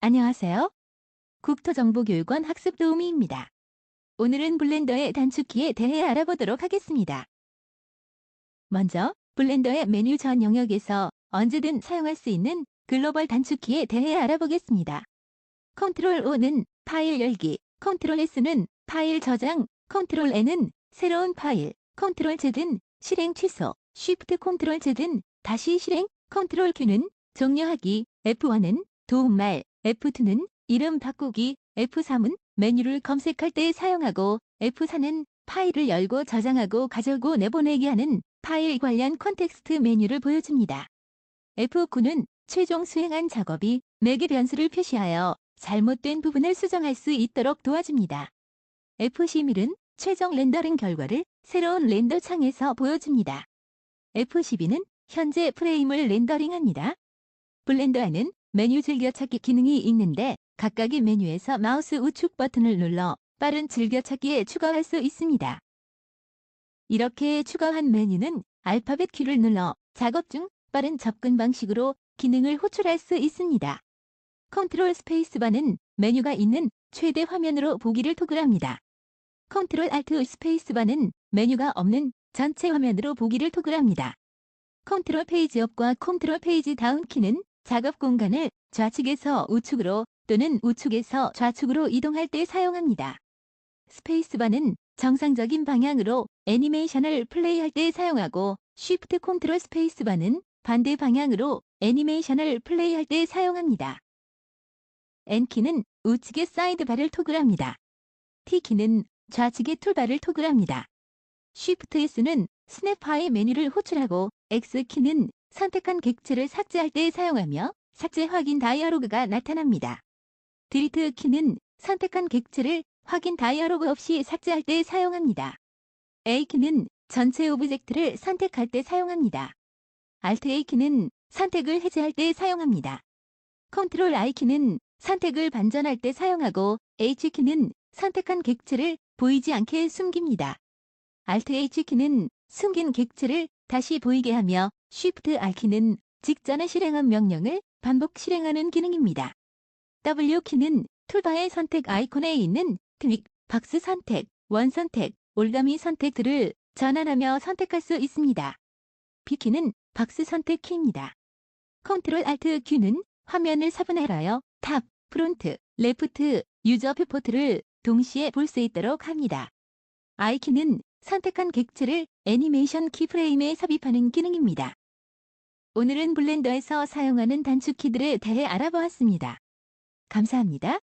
안녕하세요. 국토정보교육원 학습도우미입니다. 오늘은 블렌더의 단축키에 대해 알아보도록 하겠습니다. 먼저 블렌더의 메뉴 전 영역에서 언제든 사용할 수 있는 글로벌 단축키에 대해 알아보겠습니다. 컨트롤 O는 파일 열기, 컨트롤 S는 파일 저장, 컨트롤 N은 새로운 파일, 컨트롤 Z는 실행 취소, 쉬프트 컨트롤 Z는 다시 실행, 컨트롤 Q는 종료하기, F1은 도움말, F2는 이름 바꾸기, F3은 메뉴를 검색할 때 사용하고 F4는 파일을 열고 저장하고 가져오고 내보내기 하는 파일 관련 콘텍스트 메뉴를 보여줍니다. F9는 최종 수행한 작업이 매개 변수를 표시하여 잘못된 부분을 수정할 수 있도록 도와줍니다. F11은 최종 렌더링 결과를 새로운 렌더 창에서 보여줍니다. F12는 현재 프레임을 렌더링합니다. 블렌더에는 메뉴 즐겨찾기 기능이 있는데 각각의 메뉴에서 마우스 우측 버튼을 눌러 빠른 즐겨찾기에 추가할 수 있습니다. 이렇게 추가한 메뉴는 알파벳 키를 눌러 작업 중 빠른 접근 방식으로 기능을 호출할 수 있습니다. 컨트롤 스페이스바는 메뉴가 있는 최대 화면으로 보기를 토글합니다. 컨트롤 알트 스페이스바는 메뉴가 없는 전체 화면으로 보기를 토글합니다. 컨트롤 페이지 업과 컨트롤 페이지 다운 키는 작업 공간을 좌측에서 우측으로 또는 우측에서 좌측으로 이동할 때 사용합니다. 스페이스바는 정상적인 방향으로 애니메이션을 플레이할 때 사용하고 쉬프트 컨트롤 스페이스바는 반대 방향으로 애니메이션을 플레이할 때 사용합니다. N키는 우측의 사이드바를 토글합니다. T키는 좌측의 툴바를 토글합니다. Shift S는 스냅파의 메뉴를 호출하고 X키는 선택한 객체를 삭제할 때 사용하며 삭제 확인 다이아로그가 나타납니다. 딜리트 키는 선택한 객체를 확인 다이아로그 없이 삭제할 때 사용합니다. A키는 전체 오브젝트를 선택할 때 사용합니다. Alt A키는 선택을 해제할 때 사용합니다. Ctrl I키는 선택을 반전할 때 사용하고 H키는 선택한 객체를 보이지 않게 숨깁니다. Alt H키는 숨긴 객체를 다시 보이게 하며 Shift R키는 직전에 실행한 명령을 반복 실행하는 기능입니다. W키는 툴바의 선택 아이콘에 있는 트윅, 박스 선택, 원 선택, 올가미 선택들을 전환하며 선택할 수 있습니다. B키는 박스 선택 키입니다. Ctrl Alt Q는 화면을 사분해하여 탑, 프론트, 레프트, 유저 뷰포트를 동시에 볼 수 있도록 합니다. I키는 선택한 객체를 애니메이션 키프레임에 삽입하는 기능입니다. 오늘은 블렌더에서 사용하는 단축키들에 대해 알아보았습니다. 감사합니다.